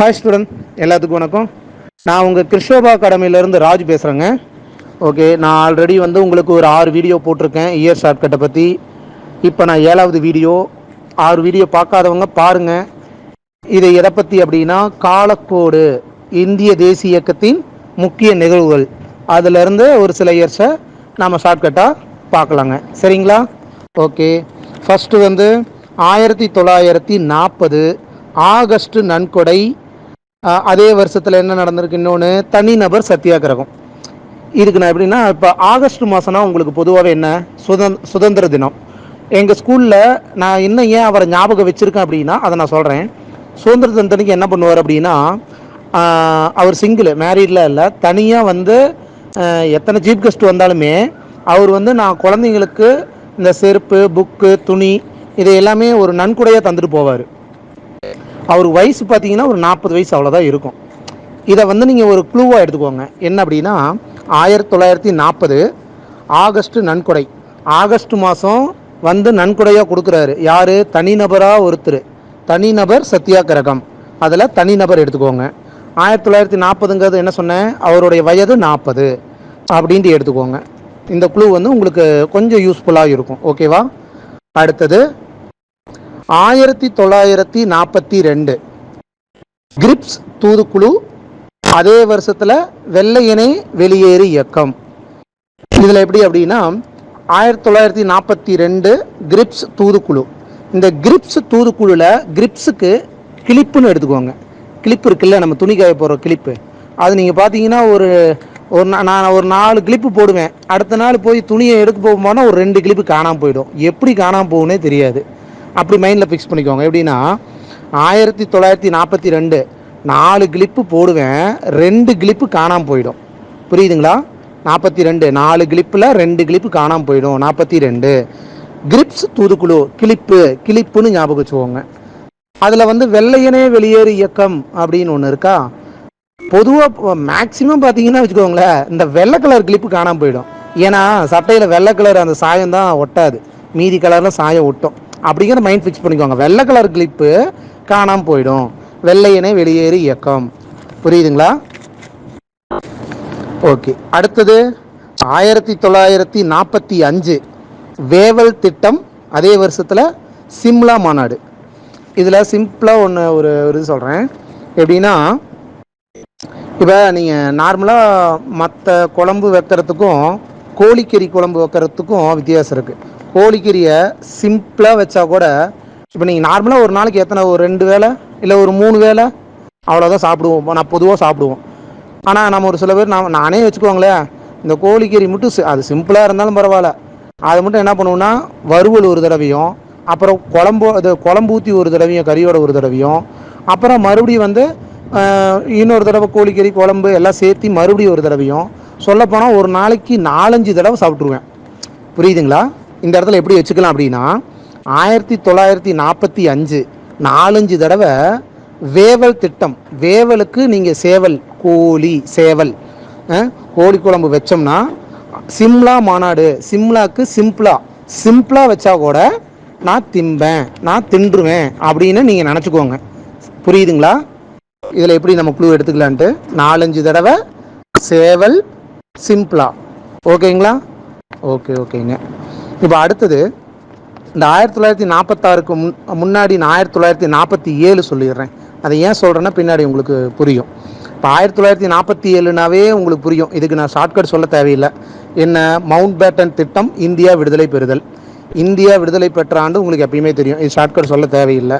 Hi student எல்லாத்துக்கும் வணக்கம். நான் உங்கள் கிருஷ்ணோபா அகாடமியிலேருந்து ராஜ் பேசுகிறேங்க ஓகே நான் ஆல்ரெடி வந்து உங்களுக்கு ஒரு ஆறு வீடியோ போட்டிருக்கேன். இயர் ஷார்ட்கட்டை பற்றி இப்போ நான் ஏழாவது வீடியோ ஆறு வீடியோ பார்க்காதவங்க பாருங்கள் இதை எதை பற்றி அப்படின்னா காலக்கோடு இந்திய தேசிய இயக்கத்தின் முக்கிய நிகழ்வுகள். அதிலிருந்து ஒரு சில இயர்ஸை நாம் ஷார்ட்கட்டாக பார்க்கலாங்க. சரிங்களா? ஓகே ஃபஸ்ட்டு வந்து ஆயிரத்தி தொள்ளாயிரத்தி நாற்பது ஆகஸ்ட் நன்கொடை அதே வருஷத்தில் என்ன நடந்திருக்கு இன்னொன்று தனிநபர் சத்தியாகிரகம். இதுக்கு நான் எப்படின்னா இப்போ ஆகஸ்ட் மாதம்னா உங்களுக்கு பொதுவாகவே என்ன? சுதந் சுதந்திர தினம். எங்கள் ஸ்கூலில் நான் இன்னும் ஏன் அவரை ஞாபகம் வச்சுருக்கேன் அப்படின்னா அதை நான் சொல்கிறேன் சுதந்திர தினத்தன்னைக்கு என்ன பண்ணுவார் அப்படின்னா அவர் சிங்கிள் மேரீடில் இல்லை தனியாக வந்து எத்தனை சீஃப் கெஸ்ட் வந்தாலுமே அவர் வந்து நான் குழந்தைங்களுக்கு இந்த செருப்பு புக்கு துணி இதை எல்லாமே ஒரு நன்கொடையாக தந்துட்டு போவார். அவர் வயசு பார்த்தீங்கன்னா ஒரு நாற்பது வயசு அவ்வளோதான் இருக்கும். இதை வந்து நீங்கள் ஒரு க்ளூவாக எடுத்துக்கோங்க. என்ன அப்படின்னா ஆயிரத்தி தொள்ளாயிரத்தி நாற்பது ஆகஸ்ட் நன்கொடை. ஆகஸ்ட் மாதம் வந்து நன்கொடையாக கொடுக்குறாரு. யார்? தனிநபராக ஒருத்தர். தனிநபர் சத்தியாகிரகம் அதில் தனிநபர் எடுத்துக்கோங்க. ஆயிரத்தி தொள்ளாயிரத்தி நாற்பதுங்கிறது என்ன சொன்னேன்? அவருடைய வயது நாற்பது அப்படின்ட்டு எடுத்துக்கோங்க. இந்த குழு வந்து உங்களுக்கு கொஞ்சம் யூஸ்ஃபுல்லாக இருக்கும். ஓகேவா அடுத்தது ஆயிரத்தி தொள்ளாயிரத்தி நாற்பத்தி ரெண்டு. கிரிப்ஸ் தூதுக்குழு அதே வருஷத்தில் வெள்ளையனே வெளியேறு இயக்கம். இதில் எப்படி அப்படின்னா ஆயிரத்தி தொள்ளாயிரத்தி நாற்பத்தி ரெண்டு கிரிப்ஸ் தூதுக்குழு. இந்த கிரிப்ஸ் தூதுக்குழுவில் கிரிப்ஸுக்கு கிளிப்புன்னு எடுத்துக்கோங்க. கிளிப் இருக்குல்ல நம்ம துணி காய போடுற கிளிப்பு. அது நீங்கள் பார்த்தீங்கன்னா ஒரு ஒரு நா- நான் ஒரு நாலு கிளிப்பு போடுவேன். அடுத்த நாள் போய் துணியை எடுக்க போகும்போனா ஒரு ரெண்டு கிளிப்பு காணாமல் போயிடும். எப்படி காணாமல் போகும்னே தெரியாது. அப்படி மைண்டில் ஃபிக்ஸ் பண்ணிக்கோங்க. எப்படின்னா ஆயிரத்தி தொள்ளாயிரத்தி நாற்பத்தி ரெண்டு நாலு கிளிப்பு போடுவேன் ரெண்டு கிளிப்பு காணாமல் போயிடும். புரியுதுங்களா? நாற்பத்தி ரெண்டு நாலு கிளிப்பில் ரெண்டு கிளிப்பு காணாமல் போயிடும். நாற்பத்தி ரெண்டு. கிரிப்ஸ் தூதுக்குழு கிளிப்பு கிளிப்புன்னு ஞாபகம் வச்சுக்கோங்க. அதில் வந்து வெள்ளையனே வெளியேறு இயக்கம் அப்படின்னு ஒன்று இருக்கா? பொதுவாக மேக்ஸிமம் பார்த்தீங்கன்னா வச்சுக்கோங்களேன் இந்த வெள்ளை கலர் கிளிப்பு காணாமல் போயிடும். ஏன்னா சட்டையில் வெள்ளை கலர் அந்த சாயம் தான் ஒட்டாது. மீதி கலரில் சாயம் ஒட்டும். அப்படிங்கிற மைண்ட் ஃபிக்ஸ் பண்ணிக்கோங்க. வெள்ளை கலர் கிளிப்பு காணாமல் போயிடும். வெள்ளையனே வெளியேறு இயக்கம். புரியுதுங்களா? ஓகே அடுத்தது ஆயிரத்தி தொள்ளாயிரத்தி நாற்பத்தி அஞ்சு வேவல் திட்டம் அதே வருஷத்தில் சிம்லா மாநாடு. இதில் சிம்பிளாக ஒன்று ஒரு ஒரு இது சொல்கிறேன் எப்படின்னா இப்போ நீங்கள் நார்மலாக மற்ற குழம்பு வைக்கிறதுக்கும் கோழிக்கறி குழம்பு வைக்கிறதுக்கும் வித்தியாசம் இருக்குது கோழிக்கறியை சிம்பிளாக வச்சா கூட இப்போ நீங்கள் நார்மலாக ஒரு நாளைக்கு எத்தனை ஒரு ரெண்டு வேலை இல்லை ஒரு மூணு வேலை அவ்வளோதான் சாப்பிடுவோம். நான் பொதுவாக சாப்பிடுவோம். ஆனால் நம்ம ஒரு சில பேர் நான் நானே வச்சுக்கோங்களேன் இந்த கோழிக்கறி மட்டும் அது சிம்பிளாக இருந்தாலும் பரவாயில்ல. அதை மட்டும் என்ன பண்ணுவோம்னா வறுவல் ஒரு தடவையும் அப்புறம் குழம்பு அது குழம்பு ஊற்றி ஒரு தடவையும் கறியோட ஒரு தடவையும் அப்புறம் மறுபடியும் வந்து இன்னொரு தடவை கோழிக்கறி குழம்பு எல்லாம் சேர்த்து மறுபடியும் ஒரு தடவையும் சொல்லப்போனால் ஒரு நாளைக்கு நாலஞ்சு தடவை சாப்பிட்ருவேன் புரியுதுங்களா? இந்த இடத்துல எப்படி வச்சுக்கலாம் அப்படின்னா ஆயிரத்தி தொள்ளாயிரத்தி நாற்பத்தி அஞ்சு நாலஞ்சு தடவை வேவல் திட்டம் வேவலுக்கு நீங்கள் சேவல் கோழி சேவல் கோழி குழம்பு வச்சோம்னா சிம்லா மாநாடு சிம்லாக்கு சிம்பிளா சிம்பிளா வச்சா கூட நான் திம்பேன் நான் தின்றுவேன் அப்படின்னு நீங்கள் நினச்சிக்கோங்க. புரியுதுங்களா? இதில் எப்படி நம்ம க்ளூ எடுத்துக்கலான்ட்டு நாலஞ்சு தடவை சேவல் சிம்பிளா. ஓகேங்களா? ஓகே ஓகேங்க. இப்போ அடுத்தது இந்த ஆயிரத்தி தொள்ளாயிரத்தி நாற்பத்தாறுக்கு முன் முன்னாடி நான் ஆயிரத்தி தொள்ளாயிரத்தி நாற்பத்தி ஏழு சொல்லிடுறேன். அதை ஏன் சொல்கிறேன்னா பின்னாடி உங்களுக்கு புரியும். இப்போ ஆயிரத்தி தொள்ளாயிரத்தி நாற்பத்தி ஏழுனாவே உங்களுக்கு புரியும். இதுக்கு நான் ஷார்ட்கட் சொல்ல தேவையில்லை. என்ன? மவுண்ட் பேட்டன் திட்டம் இந்தியா விடுதலை பெறுதல். இந்தியா விடுதலை பெற்ற ஆண்டு உங்களுக்கு எப்பயுமே தெரியும். இது ஷார்ட்கட் சொல்ல தேவையில்லை.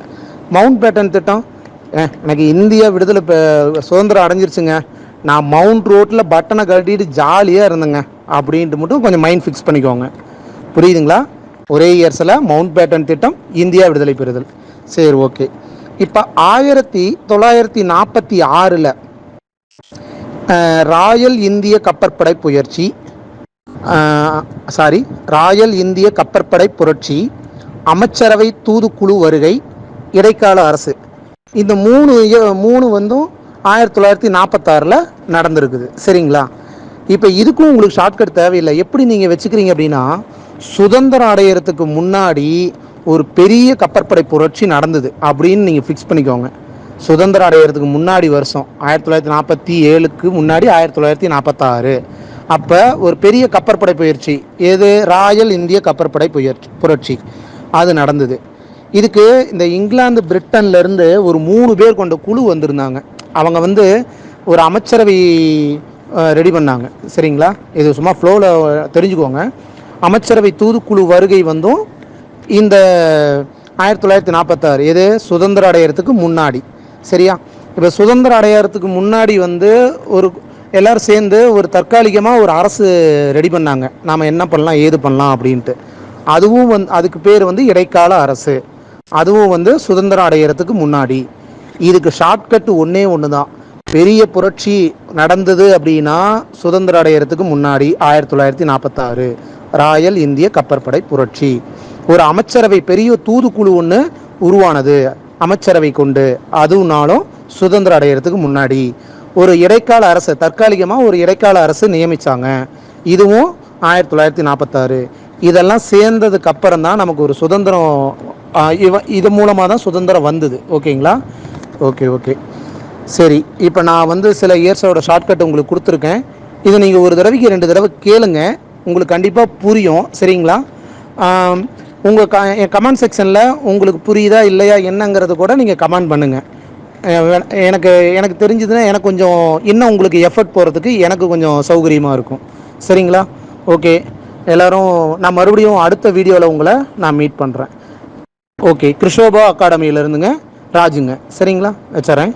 மவுண்ட் பேட்டன் திட்டம் எனக்கு இந்தியா விடுதலை பெ- சுதந்திரம் அடைஞ்சிருச்சுங்க. நான் மவுண்ட் ரோட்டில் பட்டனை கட்டிட்டு ஜாலியாக இருந்தேங்க. அப்படின்ட்டு மட்டும் கொஞ்சம் மைண்ட் ஃபிக்ஸ் பண்ணிக்கோங்க. புரியுதுங்களா? ஒரே இயர்ஸில் மவுண்ட் பேட்டன் திட்டம் இந்தியா விடுதலை பெறுதல். சரி ஓகே இப்போ ஆயிரத்தி தொள்ளாயிரத்தி நாற்பத்தி ஆறில் ராயல் இந்திய கப்பற்படை புயற்சி சாரி ராயல் இந்திய கப்பற்படை புரட்சி அமைச்சரவை தூதுக்குழு வருகை இடைக்கால அரசு. இந்த மூணு இய- மூணு வந்தும் ஆயிரத்தி தொள்ளாயிரத்தி நாற்பத்தாறில் நடந்திருக்குது. சரிங்களா? இப்போ இதுக்கும் உங்களுக்கு ஷார்ட்கட் தேவையில்லை. எப்படி நீங்கள் வச்சுக்கிறீங்க அப்படின்னா சுதந்திரம் அடையிறதுக்கு முன்னாடி ஒரு பெரிய கப்பற்படை புரட்சி நடந்தது அப்படின்னு நீங்கள் ஃபிக்ஸ் பண்ணிக்கோங்க. சுதந்திரம் அடையிறதுக்கு முன்னாடி வருஷம் ஆயிரத்தி தொள்ளாயிரத்தி நாற்பத்தி ஏழுக்கு முன்னாடி ஆயிரத்தி தொள்ளாயிரத்தி நாற்பத்தாறு. அப்போ ஒரு பெரிய கப்பற்படை பயிற்சி எது? ராயல் இந்திய கப்பற்படை புயற்சி புரட்சி. அது நடந்தது. இதுக்கு இந்த இங்கிலாந்து பிரிட்டன்லேருந்து ஒரு மூணு பேர் கொண்ட குழு வந்திருந்தாங்க. அவங்க வந்து ஒரு அமைச்சரவை ரெடி பண்ணாங்க. சரிங்களா? இது சும்மா ஃப்ளோவில் தெரிஞ்சுக்கோங்க. அமைச்சரவை தூதுக்குழு வருகை வந்தும் இந்த ஆயிரத்தி தொள்ளாயிரத்தி நாற்பத்தாறு எது? சுதந்திரம் அடையிறதுக்கு முன்னாடி. சரியா? இப்போ சுதந்திரம் அடையறதுக்கு முன்னாடி வந்து ஒரு எல்லோரும் சேர்ந்து ஒரு தற்காலிகமாக ஒரு அரசு ரெடி பண்ணாங்க. நாம் என்ன பண்ணலாம் ஏது பண்ணலாம் அப்படின்ட்டு. அதுவும் வந்து அதுக்கு பேர் வந்து இடைக்கால அரசு. அதுவும் வந்து சுதந்திரம் அடையிறதுக்கு முன்னாடி. இதுக்கு ஷார்ட்கட் ஒன்றே ஒன்று தான் பெரிய புரட்சி நடந்தது அப்படின்னா சுதந்திரம் அடையிறதுக்கு முன்னாடி ஆயிரத்தி தொள்ளாயிரத்தி நாற்பத்தாறு. ராயல் இந்திய கப்பற்படை புரட்சி. ஒரு அமைச்சரவை பெரிய தூதுக்குழு ஒன்று உருவானது. அமைச்சரவை கொண்டு அதுவும்னாலும் சுதந்திரம் அடையிறதுக்கு முன்னாடி ஒரு இடைக்கால அரசு தற்காலிகமாக ஒரு இடைக்கால அரசு நியமித்தாங்க இதுவும் ஆயிரத்தி தொள்ளாயிரத்தி நாற்பத்தாறு இதெல்லாம் சேர்ந்ததுக்கு அப்புறம் தான் நமக்கு ஒரு சுதந்திரம் இவ இது மூலமாக தான் சுதந்திரம் வந்தது. ஓகேங்களா? Okay okay. சரி இப்போ நான் வந்து சில இயர்ஸோட ஷார்ட்கட் உங்களுக்கு கொடுத்துருக்கேன். இதை நீங்கள் ஒரு தடவைக்கு ரெண்டு தடவை கேளுங்கள் உங்களுக்கு கண்டிப்பாக புரியும். சரிங்களா? உங்கள் க என் கமெண்ட் செக்ஷனில் உங்களுக்கு புரியுதா இல்லையா என்னங்கிறது கூட நீங்கள் கமெண்ட் பண்ணுங்கள் எனக்கு எனக்கு தெரிஞ்சதுன்னா எனக்கு கொஞ்சம் இன்னும் உங்களுக்கு எஃபர்ட் போகிறதுக்கு எனக்கு கொஞ்சம் சௌகரியமாக இருக்கும். சரிங்களா? ஓகே. எல்லோரும் நான் மறுபடியும் அடுத்த வீடியோவில் உங்களை நான் மீட் பண்ணுறேன் ஓகே. கிருஷோபா அகாடமியிலேருந்துங்க ராஜுங்க. சரிங்களா? வச்சுறேன்.